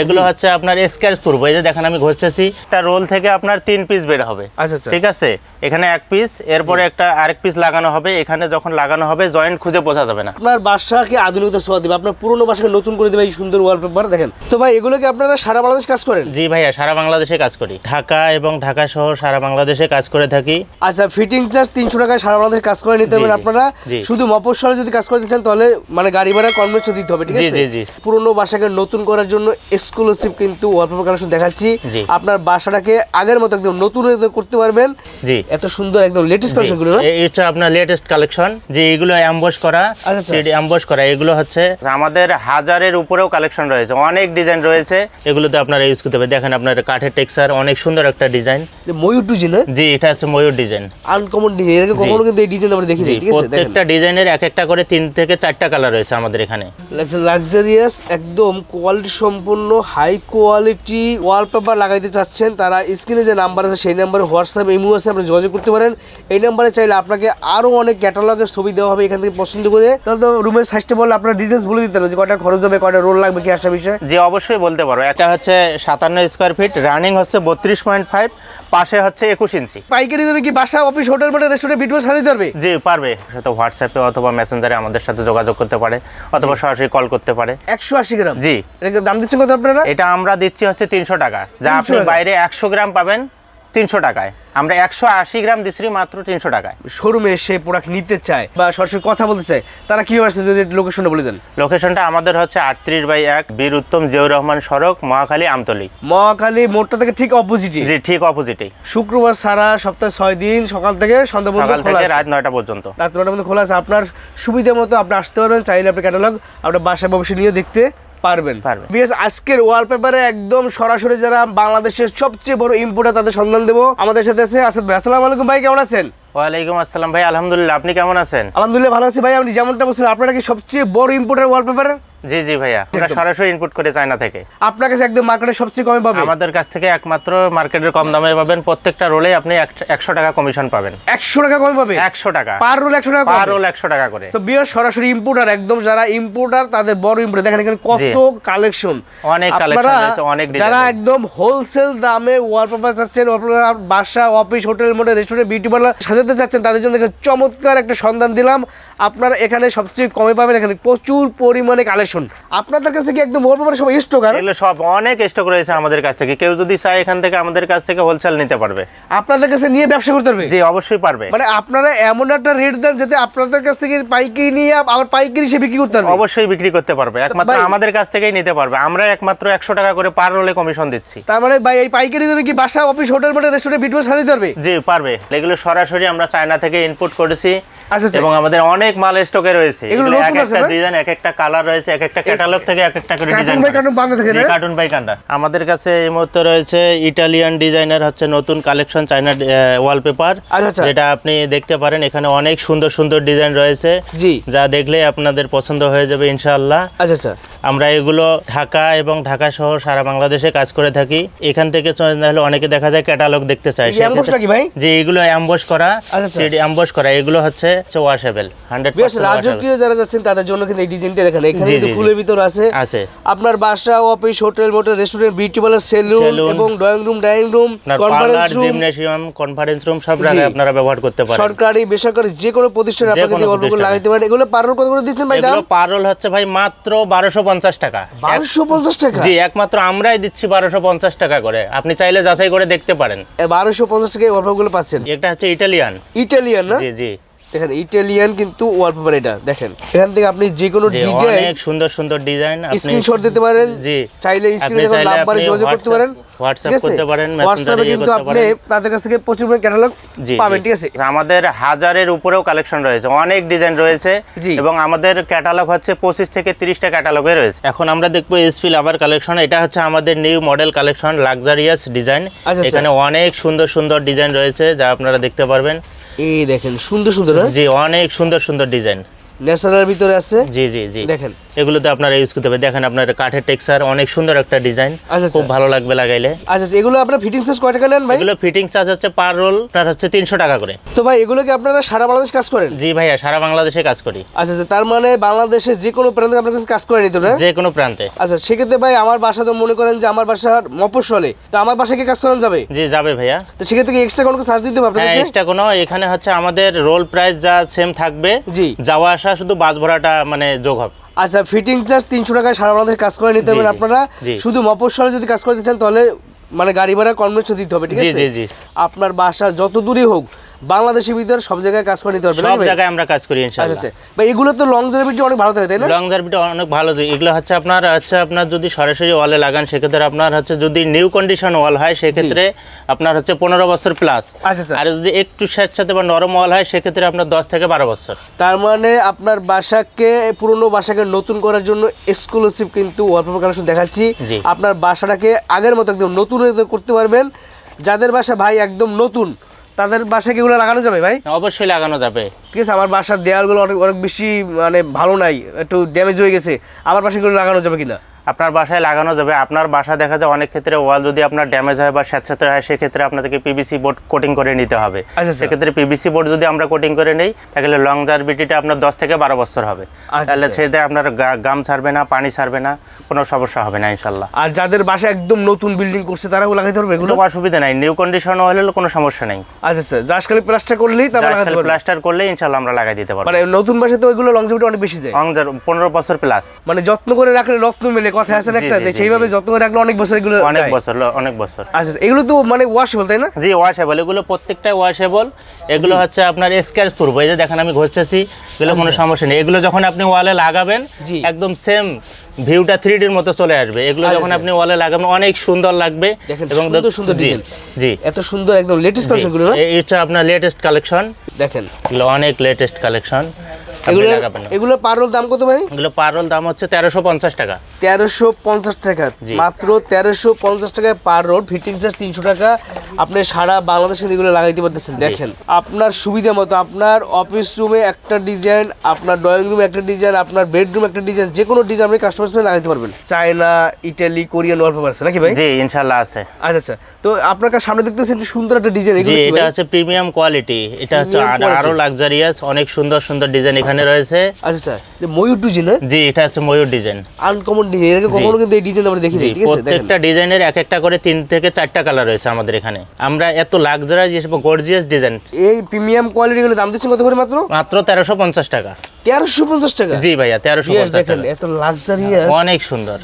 এগুলো হচ্ছে আপনার স্ক্যাচ প্রুফ এই যে দেখেন আমি ঘষতেছি। একটা রোল থেকে আপনার তিন পিস বের হবে। আচ্ছা আচ্ছা। ঠিক আছে? এখানে এক পিস এরপরে একটা আরেক পিস লাগানো হবে। এখানে যখন লাগানো হবে জয়েন্ট খুঁজে বোঝা যাবে না। আপনার বাসাকে আধুনিকতা ছোঁয়া দিবে? আপনার পুরনো বাসাকে নতুন করে দেবে এই সুন্দর ওয়ালপেপার দেখেন। তো ভাই এগুলোকে আপনারা সারা বাংলাদেশ কাজ করেন? জি ভাইয়া সারা বাংলাদেশে কাজ করি। ঢাকা এবং ঢাকা সহ সারা বাংলাদেশে কাজ করে থাকি। আচ্ছা ফিটিং চার্জ তিনশো টাকায় সারা বাংলাদেশ কাজ করে নিতে জি, আপনারা। শুধু মফস্বলে যদি কাজ করতে চান তাহলে মানে গাড়ি ভাড়া কনভেন্স দিতে হবে ঠিক জি, আছে? জি, জি। পুরনো বাসাকে নতুন করার জন্য এক্সক্লুসিভ কিন্তু ওয়ালপেপার কালেকশন দেখাচ্ছি। আপনার বাসাটাকে আগের মতো একদম নতুন করতে পারবেন। জি। এত সুন্দর একদম লেটেস্ট কালেকশনগুলো এটা আপনার লেটেস্ট কালেকশন যে এগুলো অ্যাম্বস করা আচ্ছা, আচ্ছা। অ্যাম্বস করা এগুলো হচ্ছে আমাদের হাজারের উপরেও কালেকশন রয়েছে। অনেক ডিজাইন রয়েছে। এগুলোতে আপনারা ইউজ করতে পারেন। দেখেন আপনার কাঠের টেক্সচার অনেক সুন্দর একটা ডিজাইন ময়ূর টুজি না জি এটা হচ্ছে ময়ূর ডিজাইন আনকমন ডিজাইন এর আগে কখনো কিন্তু এই ডিজাইন আমরা দেখিনি জি ঠিক আছে? প্রত্যেকটা ডিজাইনের এক একটা করে তিন থেকে চারটা কালার রয়েছে আমাদের এখানে। লাক্সারিয়াস একদম কোয়ালিটি সম্পন্ন হাই কোয়ালিটি ওয়ালপেপার লাগাইতে চাচ্ছেন তারা স্ক্রিনে যে নাম্বার আছে সেই নাম্বারে হোয়াটসঅ্যাপ ইমো আছে আপনি যোগাযোগ করতে পারেন। এই নাম্বারে চাইলে আপনাকে আরও অনেক ক্যাটালগের ছবি দেওয়া হবে এখান থেকে পছন্দ করে। তাহলে তো রুমের সাইজটা বললে আপনার ডিটেলস বলে দিতে হবে যে কটা খরচ হবে কটা রোল লাগবে কি আসা বিষয়? যে অবশ্যই বলতে পারো। এটা হচ্ছে সাতান্ন স্কোয়ার ফিট রানিং হচ্ছে বত্রিশ পয়েন্ট ফাইভ পাশে হচ্ছে একুশ ইঞ্চি পাইকারি দেবে কি বাসা office hotel motel restaurant video সাজিয়ে পারবে জি পারবে। সেটা হোয়াটসঅ্যাপে অথবা মেসেঞ্জারে আমাদের সাথে যোগাযোগ করতে পারে অথবা সরাসরি কল করতে পারে। একশো আশি গ্রাম? জি। এটাকে দাম দিচ্ছেন কত আপনারা? এটা আমরা দিচ্ছি হচ্ছে তিনশো টাকা। যা আপনি বাইরে একশো গ্রাম পাবেন তিনশো টাকায়। আমরা একশো আশি গ্রাম দিচ্ছি মাত্র তিনশো টাকায়। শোরুমে এসে প্রোডাক্ট নিতে চায় বা সরাসরি কথা বলতে চায় তারা কীভাবে আসছে যদি লোকেশনটা বলে দেন? লোকেশনটা আমাদের হচ্ছে আটত্রিশ বাই এক বীর উত্তম জিয়াউর রহমান সড়ক মহাখালী আমতলি। মহাখালী মোড়টা থেকে ঠিক অপোজিটে জি ঠিক অপোজিটেই শুক্রবার সারা সপ্তাহে ছয় দিন সকাল থেকে সন্ধ্যা পর্যন্ত খোলা থেকে রাত নয়টা পর্যন্ত। রাত নটার মধ্যে খোলা আছে। আপনার সুবিধা মতো আপনি আসতে পারবেন চাইলে আপনি ক্যাটালগ আপনার বাসায় বসে নিয়ে দেখতে পারবেন। পারবেন। বিএস আজকের ওয়ালপেপারে একদম সরাসরি যারা বাংলাদেশের সবচেয়ে বড় ইম্পোর্টার তাদের সন্ধান দেবো। আমাদের সাথে আছে আসাদ ভাই। আসসালামু আলাইকুম ভাই কেমন আছেন? ওয়ালাইকুম আসসালাম। ভাই আলহামদুলিল্লাহ আপনি কেমন আছেন? আলহামদুলিল্লাহ ভালো আছি ভাই। আপনি যেমনটা বলছেন আপনারা কি সবচেয়ে বড় ইম্পোর্টার ওয়ালপেপার জি জি ভাইয়া। আমরা সরাসরি ইনপুট করে চায়না থেকে। আপনার কাছে একদম মার্কেটে সবচেয়ে কমে পাবে? আমাদের কাছ থেকে একমাত্র মার্কেটের কম দামে পাবেন। প্রত্যেকটা রোলে আপনি একশো টাকা কমিশন পাবেন। একশো টাকা কমে পাবে? একশো টাকা। পার রোল একশো টাকা পার রোল একশো টাকা করে। তো বিয়ার সরাসরি ইম্পোর্টার একদম যারা ইম্পোর্টার তাদের বড় ইম্পোর্টার দেখেন এখানে কত কালেকশন অনেক রয়েছে, অনেক যারা একদম হোলসেল দামে ওয়ালপেপার চাচ্ছেন ওয়ালপেপার বাসা office hotel motel restaurant beauty parlour সাজাতে চাচ্ছেন তাদের জন্য এখানে চমৎকার একটা সন্ধান দিলাম। আপনারা এখানে সবচেয়ে কমে পাবেন এখানে প্রচুর পরিমাণে কালেকশন আপনাদের কাছে কি একদম সব স্টক আর? এগুলো সব অনেক স্টক রয়েছে আমাদের কাছ থেকে। কেউ যদি চায় এখান থেকে আমাদের কাছ থেকে হোলসেল নিতে পারবে। আপনাদের কাছে নিয়ে ব্যবসা করতে পারবে? জি অবশ্যই পারবে। মানে আপনারা এমন একটা রেট দেন যাতে আপনাদের কাছ থেকে পাইকারি নিয়ে আবার পাইকারি সে বিক্রি করতে পারবে? অবশ্যই বিক্রি করতে পারবে। একমাত্র আমাদের কাছ থেকেই নিতে পারবে। আমরা একমাত্র একশো টাকা করে পার রোলে কমিশন দিচ্ছি। তার মানে ভাই এই পাইকারি দেবে কি বাসা office hotel motel restaurant video সাজাতে পারবে? জি পারবে। এগুলো সরাসরি আমরা চায়না থেকে ইনপুট করেছি আচ্ছা, আচ্ছা। এবং আমাদের অনেক মাল স্টকে রয়েছে। এক একটা ডিজাইন এক একটা কালার রয়েছে এক একটা ক্যাটালগ থেকে এক একটা করে ডিজাইন কার্টুন বাই কান্ডা আমাদের কাছে এই মুহূর্তে রয়েছে ইটালিয়ান ডিজাইনের হচ্ছে নতুন কালেকশন চায়না ওয়ালপেপার। যেটা আপনি দেখতে পারেন। এখানে অনেক সুন্দর সুন্দর ডিজাইন রয়েছে। জি। যা দেখলে আপনাদের পছন্দ হয়ে যাবে ইনশাআল্লাহ। আচ্ছা আচ্ছা। আমরা এগুলো ঢাকা এবং ঢাকা সহ সারা বাংলাদেশে কাজ করে থাকি। এখান থেকে না হলে অনেকে দেখা যায় ক্যাটালগ দেখতে চায়? যে এগুলো অ্যাম্বস করা। আচ্ছা, আচ্ছা। অ্যাম্বস করা এগুলো হচ্ছে ওয়াশেবল হান্ড্রেড বেশ রাজকীয় যারা যাচ্ছেন তাদের জন্য কিন্তু এই ডিজাইনটা দেখেন এখানে কিন্তু ফুলের ভিতর আছে। আছে। আপনার বাসা office hotel motel restaurant beauty parlour salon এবং drawing room dining room conference room gymnasium conference room সব জায়গায় আপনারা ব্যবহার করতে পারেন। সরকারি বেসরকারি যে কোনো প্রতিষ্ঠানে প্রতিষ্ঠানে। লাগাইতে পারেন। এগুলো পারল কত করে দিচ্ছেন ভাই দাম? এগুলো পারল হচ্ছে ভাই মাত্র বারোশো পঞ্চাশ টাকা। বারোশো পঞ্চাশ টাকা? জি একমাত্র আমরাই দিচ্ছি বারোশো পঞ্চাশ টাকা করে। আপনি চাইলে যাচাই করে দেখতে পারেন। বারোশো পঞ্চাশ টাকায় ওয়ালপেপারগুলো পাচ্ছেন। এটা হচ্ছে ইটালিয়ান ইটালিয়ান না? জি জি। দেখেন ইটালিয়ান কিন্তু ওয়ালপেপার এটা দেখেন। এখান থেকে আপনি যে কোনো ডিজাইন অনেক সুন্দর সুন্দর ডিজাইন স্ক্রিনশট দিতে পারেন। জি। চাইলে আপনি স্ক্রিনে যখন নাম্বারে যোগাযোগ করতে পারেন। হোয়াটসঅ্যাপ করতে পারেন হোয়াটসঅ্যাপে কিন্তু আপনি তাদের কাছ থেকে প্রচুর ক্যাটালগ পাবেন ঠিক আছে? আমাদের হাজারের উপরেও কালেকশন রয়েছে অনেক ডিজাইন রয়েছে এবং আমাদের ক্যাটালগ হচ্ছে পঁচিশ থেকে তিরিশটা ক্যাটালগে রয়েছে। এখন আমরা দেখব এসপি লাভার কালেকশন এটা হচ্ছে আমাদের new model collection luxurious design এখানে অনেক সুন্দর সুন্দর ডিজাইন রয়েছে যা আপনারা দেখতে পারবেন। এই দেখেন সুন্দর সুন্দর হ্যাঁ? জি অনেক সুন্দর সুন্দর ডিজাইন ন্যাশনাল ভিতরে আছে। জি জি জি। দেখেন। এগুলোতে আপনারা ইউজ করতে পারেন। দেখেন আপনার কাঠের টেক্সচার অনেক সুন্দর একটা ডিজাইন আচ্ছা, খুব আচ্ছা। ভালো লাগবে লাগাইলে। আচ্ছা আচ্ছা, এগুলো আপনার ফিটিং চার্জ কয় টাকা নেন ভাই? এগুলো ফিটিং চার্জ হচ্ছে পার রোল আপনার হচ্ছে তিনশো টাকা করে। তো ভাই এগুলো কি আপনারা সারা বাংলাদেশ কাজ করেন? জি ভাইয়া সারা বাংলাদেশে কাজ করি। আচ্ছা আচ্ছা তার মানে বাংলাদেশের যে কোনো প্রান্তে আপনার কাছে কাজ করে নিতে না? যে কোনো প্রান্তে। আচ্ছা সেক্ষেত্রে ভাই আমার বাসা তো মনে করেন যে আমার বাসার মফস্বলে। তো আমার বাসায় কি কাজ করানো যাবে? জি যাবে ভাইয়া। তো সেক্ষেত্রে কি এক্সট্রা কোনো চার্জ দিতে হবে হ্যাঁ এক্সট্রা কোনো। এখানে হচ্ছে আমাদের রোল প্রাইস যা সেম থাকবে। জি। যাওয়া আসা শুধু বাস ভাড়াটা মানে যোগ হবে। আচ্ছা ফিটিং চার্জ তিনশো টাকায় সারা বাংলাদেশ কাজ করে নিতে হবে পারবেন আপনারা। শুধু মফস্বলে যদি কাজ করতে চান তাহলে মানে গাড়ি ভাড়া কনভেনশন দিতে হবে ঠিক আছে? আপনার বাসা যত দূরই হোক বাংলাদেশের ভিতর সব জায়গায় কাজ করে নিতে পারবেন সব জায়গায় আমরা কাজ করি আচ্ছা ইনশাআল্লাহ। আচ্ছা ভাই এগুলো তো লং জার্ভিটি অনেক ভালো থাকে তাই না? লং জার্ভিটা অনেক ভালো যে এগুলো হচ্ছে আপনার হচ্ছে আপনার যদি সরাসরি ওয়ালে লাগান সেক্ষেত্রে আপনার হচ্ছে যদি নিউ কন্ডিশন ওয়াল হয় সেক্ষেত্রে আপনার হচ্ছে পনেরো বছর প্লাস আচ্ছা আচ্ছা। আর যদি একটু স্যাঁতসাথে বা নরম ওয়াল হয় সেক্ষেত্রে আপনার দশ থেকে বারো বছর। তার মানে আপনার বাসাকে পুরনো বাসাকে নতুন করার জন্য এক্সক্লুসিভ কিন্তু ওয়ালপেপার কালেকশন দেখাচ্ছি। আপনার বাসাটাকে আগের মতো একদম নতুন করতে পারবেন। যাদের বাসা ভাই একদম নতুন তাদের বাসায় কিগুলো লাগানো যাবে ভাই? অবশ্যই লাগানো যাবে। ঠিক আছে আমার বাসার দেওয়ালগুলো অনেক অনেক বেশি মানে ভালো নাই একটু ড্যামেজ হয়ে গেছে। আমার বাসায় এগুলো লাগানো যাবে কিনা? আপনার বাসায় লাগানো যাবে। আপনার বাসা দেখা যায় অনেক ক্ষেত্রে ওয়াল যদি আপনার ড্যামেজ হয় বা স্যাঁতসাথে হয় সেক্ষেত্রে আপনাদেরকে পিভিসি বোর্ড কোটিং করে নিতে হবে। আচ্ছা, আচ্ছা। সেক্ষেত্রে পিভিসি বোর্ড যদি আমরা কোটিং করে নেই তাহলে লং জার্ভিটিটা আপনার দশ থেকে বারো বছর হবে। আচ্ছা, তাহলে। সেটা আপনার গাম ছাড়বে না পানি ছাড়বে না কোনো সমস্যা হবে না ইনশাল্লাহ। আর যাদের বাসা একদম নতুন বিল্ডিং করছে তারাও লাগাইতে পারবে এগুলো? অসুবিধা নাই নিউ কন্ডিশন হলে কোনো সমস্যা নেই। আচ্ছা আচ্ছা। জাস্ট খালি প্লাস্টার করলেই তারপর প্লাস্টার করলে ইনশাল্লাহ আমরা লাগাই দিতে পারব। মানে নতুন বাসায় তো লং লংজিভিটি অনেক বেশি যায়। পনেরো বছর প্লাস মানে যত্ন করে রাখলে রত্ন মেলে কথা আছে একটা সেইভাবে। যত্ন রাখলে অনেক বছর এগুলো অনেক বছর অনেক বছর। আচ্ছা আচ্ছা, এগুলো তো মানে ওয়াশেবল তাই না? জি ওয়াশেবল এগুলো প্রত্যেকটাই ওয়াশেবল এগুলো হচ্ছে আপনার স্ক্র্যাচ এই যে দেখেন আমি ঘষতেছি এগুলো কোনো সমস্যা নেই। এগুলো যখন আপনি ওয়ালে লাগাবেন আচ্ছা। একদম সেম ভিউটা থ্রি ডির মতো চলে আসবে। এগুলো আচ্ছা, যখন আচ্ছা। আপনি ওয়ালে লাগাবেন অনেক সুন্দর লাগবে। এবং সুন্দর ডিজাইন। জি এত সুন্দর একদম লেটেস্ট কালেকশনগুলো এটা আপনার লেটেস্ট কালেকশন দেখেন। এগুলো অনেক লেটেস্ট কালেকশন এগুলো এগুলো পারোল দাম কত ভাই? এগুলো পারল দাম হচ্ছে তেরোশো পঞ্চাশ টাকা। তেরোশো পঞ্চাশ টাকা। মাত্র তেরোশো পঞ্চাশ টাকায় পার ফিটিং চার্জ তিনশো টাকা। আপনি সারা বাংলাদেশে এগুলো লাগাইতে পারতেছেন। দেখেন আপনার সুবিধা মতো আপনার অফিস রুমে একটা ডিজাইন আপনার ড্রয়িং রুমে একটা ডিজাইন আপনার বেডরুম একটা ডিজাইন যে কোনো ডিজাইন আপনি কাস্টমাইজ লাগাইতে পারবেন। চায়না ইটালি কোরিয়ান ওয়ালপেপার আছে নাকি ভাই? জি ইনশাল্লাহ আছে। আচ্ছা আচ্ছা। তো আপনার সামনে দেখতেছেন একটু সুন্দর একটা ডিজাইন এটা হচ্ছে প্রিমিয়াম কোয়ালিটি এটা হচ্ছে। আরও লাক্সারিয়াস অনেক সুন্দর সুন্দর ডিজাইন এখানে রয়েছে। আচ্ছা আচ্ছা। যে ময়ূর ডিজাইন জি এটা হচ্ছে ময়ূর ডিজাইন আনকমন ডিজাইন এর কখনো কিন্তু এই ডিজাইন আমরা দেখিনি ঠিক আছে? প্রত্যেকটা ডিজাইনের এক একটা করে তিন থেকে চারটা কালার রয়েছে আমাদের এখানে। আমরা এত লাক্সারিয়াস এবং গর্জিয়াস ডিজাইন এই প্রিমিয়াম কোয়ালিটি গুলো দাম দিচ্ছেন কত করে মাত্র? মাত্র তেরোশো পঞ্চাশ টাকা। তেরোশো পঞ্চাশ টাকা? জি ভাইয়া তেরোশো Yes, পঞ্চাশ দেখেন টাকা এত লাক্সারিয়াস অনেক সুন্দর।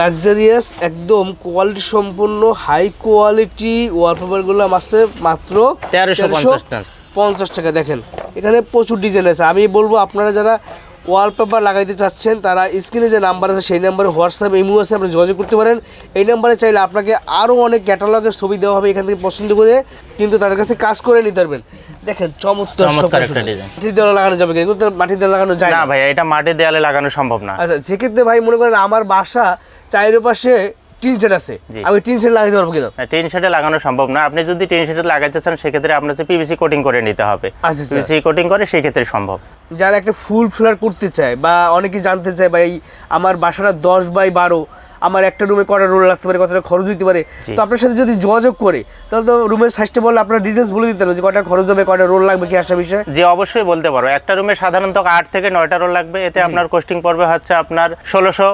লাক্সারিয়াস একদম কোয়ালিটি সম্পূর্ণ হাই কোয়ালিটি ওয়ালপেপারগুলো আসছে মাত্র 1350 টাকা। পঞ্চাশ টাকা দেখেন। এখানে প্রচুর ডিজাইন আছে। আমি বলব আপনারা যারা ওয়ালপেপার লাগাইতে চাচ্ছেন তারা স্ক্রিনে যে নাম্বার আছে সেই নাম্বারে হোয়াটসঅ্যাপ ইমো আছে আপনি যোগাযোগ করতে পারেন। এই নাম্বারে চাইলে আপনাকে আরও অনেক ক্যাটালগের ছবি দেওয়া হবে এখান থেকে পছন্দ করে কিন্তু তাদের কাছে কাজ করে নিতে পারবেন। দেখেন চমৎকার। মাটির দেওয়ালে লাগানো যাবে কিন্তু মাটির দেওয়ালে লাগানো যায় না ভাইয়া এটা মাটির দেওয়ালে লাগানো সম্ভব না। আচ্ছা সেক্ষেত্রে ভাই মনে করেন আমার বাসা চাইরো পাশে টিন আছে। আমি টিন শেড লাগাতে পারব কিনা? টিন শেডে লাগানো সম্ভব না। আপনি যদি টিন শেডে লাগাতে চান সেক্ষেত্রে আপনার হচ্ছে পিভিসি কোটিং করে নিতে হবে। আচ্ছা, আচ্ছা। পিভিসি কোটিং করে সেই ক্ষেত্রে সম্ভব। যারা একটা ফুল ফ্লার করতে চায় বা অনেকে জানতে চায় ভাই আমার বাসাটা দশ বাই বারো আমার একটা রুমে কটা রোল লাগতে পারে কতটা খরচ হইতে পারে। তো আপনার সাথে যদি যোগাযোগ করে তাহলে তো রুমের সাইজটা বললে আপনার ডিটেলস বলে দিতে হবে যে কটা খরচ হবে কটা রোল লাগবে কি আসা বিষয়। যে অবশ্যই বলতে পারো। একটা রুমে সাধারণত আট থেকে নয়টা রোল লাগবে। এতে আপনার কোস্টিং পড়বে হচ্ছে আপনার ষোলোশো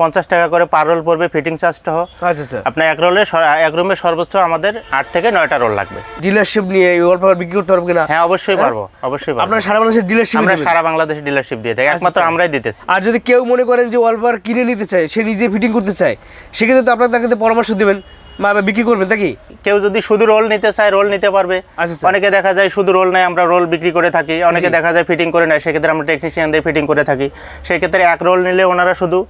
পঞ্চাশ টাকা করে পার রোল পড়বে ফিটিং চার্জটা হোক আচ্ছা আচ্ছা। আপনার এক রোলে এক রুমে সর্বোচ্চ আমাদের আট থেকে নয়টা রোল লাগবে। ডিলারশিপ নিয়ে এই ওয়ালপেপার বিক্রি করতে পারব কিনা? হ্যাঁ অবশ্যই পারব অবশ্যই পারব। আপনার সারা বাংলাদেশের ডিলারশিপ আমরা সারা বাংলাদেশ ডিলারশিপ দিয়ে থাকি। একমাত্র আচ্ছা। আমরাই দিতেছি। আর যদি কেউ মনে করেন যে ওয়ালপার কিনে নিতে চায় সে নিজে ফিটিং করতে চায় সেক্ষেত্রে তো আপনার তাকে পরামর্শ দেবেন বা বিক্রি করবেন নাকি? কেউ যদি শুধু রোল নিতে চায় রোল নিতে পারবে। আচ্ছা, আচ্ছা। অনেকে দেখা যায় শুধু রোল নেয় আমরা রোল বিক্রি করে থাকি। অনেকে দেখা যায় ফিটিং করে নেয় সেক্ষেত্রে আমরা টেকনিশিয়ান দিয়ে ফিটিং করে থাকি। সেক্ষেত্রে এক রোল নিলে ওনারা শুধু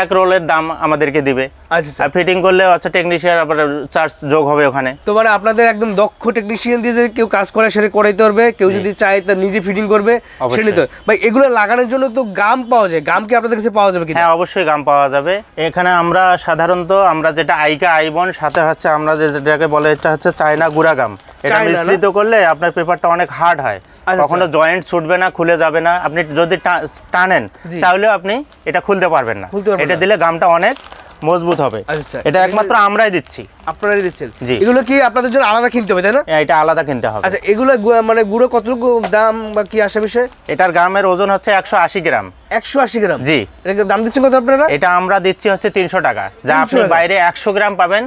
এক রোলের দাম আমাদেরকে দিবে। আচ্ছা আচ্ছা ফিটিং করলে হচ্ছে টেকনিশিয়ান আবার চার্জ যোগ হবে ওখানে। তো মানে আপনাদের একদম দক্ষ টেকনিশিয়ান দিয়ে কেউ কাজ করে সেটা করাইতে পারবে। কেউ যদি চায় তার নিজে ফিটিং করবে। সেটা নিতে ভাই এগুলো লাগানোর জন্য তো গাম পাওয়া যায়। গাম কি আপনাদের কাছে পাওয়া যাবে হ্যাঁ অবশ্যই গাম পাওয়া যাবে। এখানে আমরা সাধারণত আমরা যেটা আইকা আইবন সাথে হচ্ছে আমরা যেটাকে বলে এটা হচ্ছে চায়না গুড়া গাম। এটা মিশ্রিত করলে আপনার পেপারটা অনেক হার্ড হয়। আচ্ছা। কখনো জয়েন্ট ছুটবে না খুলে যাবে না। আপনি যদি টানেন তাহলেও আপনি এটা খুলতে পারবেন না। এটা দিলে গামটা অনেক মজবুত হবে। আচ্ছা। এটা একমাত্র আমরাই দিচ্ছি। আপনারাই দিচ্ছেন? জি। এগুলো কি আপনাদের জন্য আলাদা কিনতে হবে তাই না? এটা আলাদা কিনতে হবে। আচ্ছা এগুলো মানে গুঁড়ো কতটুকু দাম বা কি আসে বিষয়? এটার গ্রামের ওজন হচ্ছে একশো আশি গ্রাম। একশো আশি গ্রাম? জি। দাম দিচ্ছেন কত আপনারা? এটা আমরা দিচ্ছি হচ্ছে তিনশো টাকা। যা আপনি বাইরে একশো গ্রাম পাবেন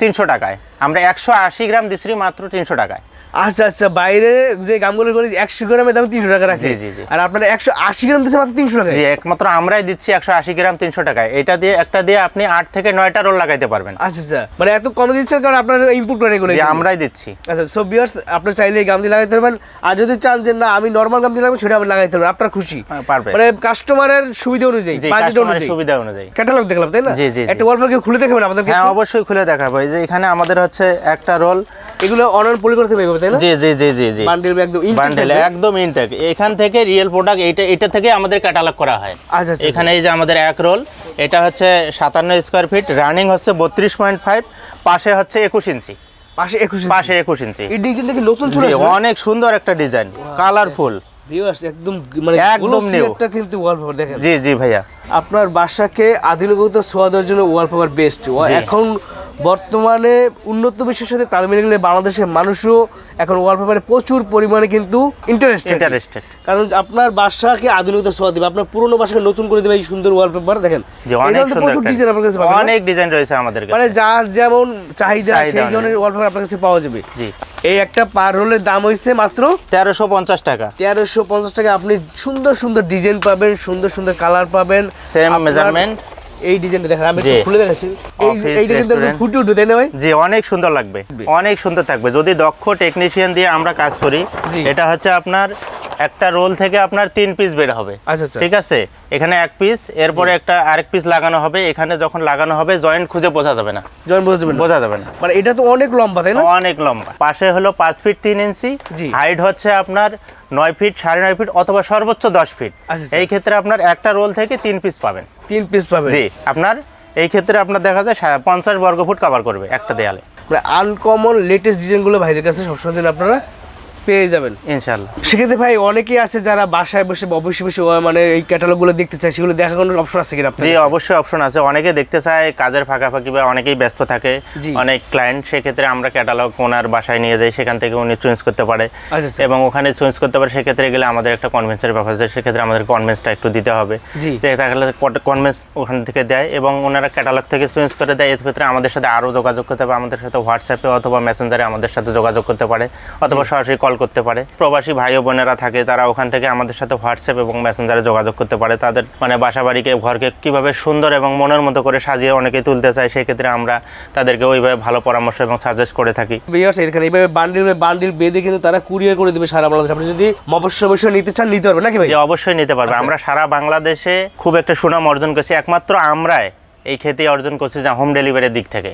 তিনশো টাকায়। আমরা একশো আশি গ্রাম দিচ্ছি মাত্র তিনশো টাকায়। আচ্ছা আচ্ছা বাইরে যে গামগুলো করে একশো গ্রামের দাম তিনশো টাকা রাখে। আর আপনারা একশো আশি গ্রাম দিচ্ছে মাত্র তিনশো টাকা একমাত্র আমরাই দিচ্ছি একশো আশি গ্রাম তিনশো টাকায়। এটা দিয়ে একটা দিয়ে আপনি আট থেকে নয়টা রোল লাগাইতে পারবেন। আচ্ছা আচ্ছা। মানে এত কমে দিচ্ছেন কারণ আপনারা ইম্পোর্ট করেন এগুলো আমরাই দিচ্ছি। আচ্ছা সো বিয়ার্স আপনি চাইলে এই গামদি লাগাইতে পারবেন। আর যদি চান যে না আমি নর্মাল গামদি লাগাবো সেটা আপনি লাগাইতে পারবেন। আপনার খুশি। হ্যাঁ, পারবে। মানে কাস্টমারের সুবিধা অনুযায়ী বাজেট অনুযায়ী। সুবিধা অনুযায়ী। ক্যাটালগ দেখলাম তাই না? জি, জি। একটা কি খুলে দেখাবেন আমাদেরকে হ্যাঁ অবশ্যই খুলে দেখাবো। এই যে এখানে আমাদের হচ্ছে একটা রোল এগুলো অনলাইন পলি করতে তাই না? জি জি জি জি জি। বান্ডেল একদম বান্ডেল একদম ইনটেক এখান থেকে রিয়েল প্রোডাক্ট এটা এটা থেকে আমাদের ক্যাটালগ করা হয়। আচ্ছা আচ্ছা এখানে এই যে আমাদের এক রোল এটা হচ্ছে সাতান্ন স্কোয়ার ফিট রানিং হচ্ছে বত্রিশ পয়েন্ট ফাইভ পাশে হচ্ছে একুশ ইঞ্চি। পাশে একুশ পাশে একুশ ইঞ্চি। এই ডিজাইনটা কি নতুন চলে অনেক সুন্দর একটা ডিজাইন কালারফুল ভিউয়ার্স একদম মানে একদম glossy new। একটা কিন্তু ওয়ালপেপার দেখেন। জি জি ভাইয়া। আপনার বাসাকে আধুনিকতা ছোঁয়া দেওয়ার জন্য ওয়ালপেপার বেস্ট এখন বর্তমানে উন্নত বিশ্বের সাথে তাল মিলে গেলে বাংলাদেশের মানুষও এখন ওয়ালপেপারে প্রচুর পরিমাণে কিন্তু ইন্টারেস্টেড ইন্টারেস্টেড কারণ আপনার বাসাকে আধুনিকতা ছোঁয়া দেবে আপনার পুরনো বাসাকে নতুন করে দেবে এই সুন্দর ওয়ালপেপার দেখেন। অনেক ধরনের সুন্দর প্রচুর ডিজাইন আপনার কাছে অনেক ডিজাইন রয়েছে আমাদের মানে যার যেমন চাহিদা সেই। ধরনের ওয়ালপেপার আপনার কাছে পাওয়া যাবে। জি। এই একটা পার রোলের দাম হয়েছে মাত্র তেরোশো পঞ্চাশ টাকা। তেরোশো পঞ্চাশ টাকা। আপনি সুন্দর সুন্দর ডিজাইন পাবেন সুন্দর সুন্দর কালার পাবেন। সেম মেজারমেন্ট এই ডিজাইনটা দেখেন আমি। খুলে দেখাচ্ছি। এই যে- ডিজাইনটা। ফুটে উঠবে তাই না ভাই? জি অনেক সুন্দর লাগবে। অনেক সুন্দর থাকবে। যদি দক্ষ টেকনিশিয়ান দিয়ে আমরা কাজ করি এটা হচ্ছে আপনার একটা রোল থেকে আপনার তিন পিস বের হবে। আচ্ছা আচ্ছা। ঠিক আছে? এখানে এক পিস এরপরে একটা আরেক পিস লাগানো হবে। এখানে যখন লাগানো হবে জয়েন্ট খুঁজে বোঝা যাবে না। জয়েন বুঝতে পারবেন বোঝা যাবে না। মানে এটা তো অনেক লম্বা তাই না? অনেক লম্বা। পাশে হলো পাঁচ ফিট তিন ইঞ্চি। জি। হাইট হচ্ছে আপনার নয় ফিট সাড়ে নয় ফিট অথবা সর্বোচ্চ দশ ফিট আচ্ছা, আচ্ছা। এই ক্ষেত্রে আপনার একটা রোল থেকে তিন পিস পাবেন। তিন পিস পাবেন। জি আপনার এই ক্ষেত্রে আপনার দেখা যায় পঞ্চাশ বর্গ ফুট কভার করবে একটা দেয়ালে। মানে আনকমন লেটেস্ট ডিজাইনগুলো ভাইদের কাছে সবসময় আপনারা পেয়ে যাবেন। ইনশাল্লাহ সেক্ষেত্রে ভাই অনেকেই আছে যারা বাসায় বসে অবশ্যই বসে মানে এই ক্যাটালগুলো দেখতে চায় সেগুলো দেখার কোনো অপশন আছে কিনা জি অবশ্যই অপশন আছে। অনেকে দেখতে চায় কাজের ফাঁকাফাঁকি বা অনেকেই ব্যস্ত থাকে। অনেক ক্লায়েন্ট সেক্ষেত্রে আমরা ক্যাটালগ ওনার বাসায় নিয়ে যাই সেখান থেকে উনি চয়েস করতে পারে। আচ্ছা, আচ্ছা। এবং ওখানে চয়েস করতে পারে সেক্ষেত্রে গেলে আমাদের একটা কনভেন্সের ব্যাপার আছে সেক্ষেত্রে আমাদের কনভেন্সটা একটু দিতে হবে। তাহলে কনভেন্স ওখান থেকে দেয় এবং ওনারা ক্যাটালগ থেকে চয়েস করে দেয়। এর ক্ষেত্রে আমাদের সাথে আরও যোগাযোগ করতে পারে আমাদের সাথে হোয়াটসঅ্যাপে অথবা মেসেঞ্জারে আমাদের সাথে যোগাযোগ করতে পারে অথবা সরাসরি কল করতে পারে। প্রবাসী ভাই ও বোনেরা থাকে তারা ওখান থেকে আমাদের সাথে হোয়াটসঅ্যাপ এবং মেসেঞ্জারে যোগাযোগ করতে পারে। তাদের মানে বাসা বাড়িকে ঘরকে কীভাবে সুন্দর এবং মনের মতো করে সাজিয়ে অনেকেই তুলতে চায় সেক্ষেত্রে আমরা তাদেরকে ওইভাবে ভালো পরামর্শ এবং সাজেস্ট করে থাকি। এখানে এইভাবে বান্ডিল বান্ডিল বেঁধে কিন্তু তারা কুরিয়ার করে দেবে সারা বাংলাদেশ। আপনি যদি মফস্বল অবশ্যই নিতে চান নিতে পারবেন নাকি ভাই? অবশ্যই নিতে পারবে। আমরা সারা বাংলাদেশে খুব একটা সুনাম অর্জন করছি একমাত্র আমরাই এই খ্যাতি অর্জন করছি যে হোম ডেলিভারির দিক থেকে।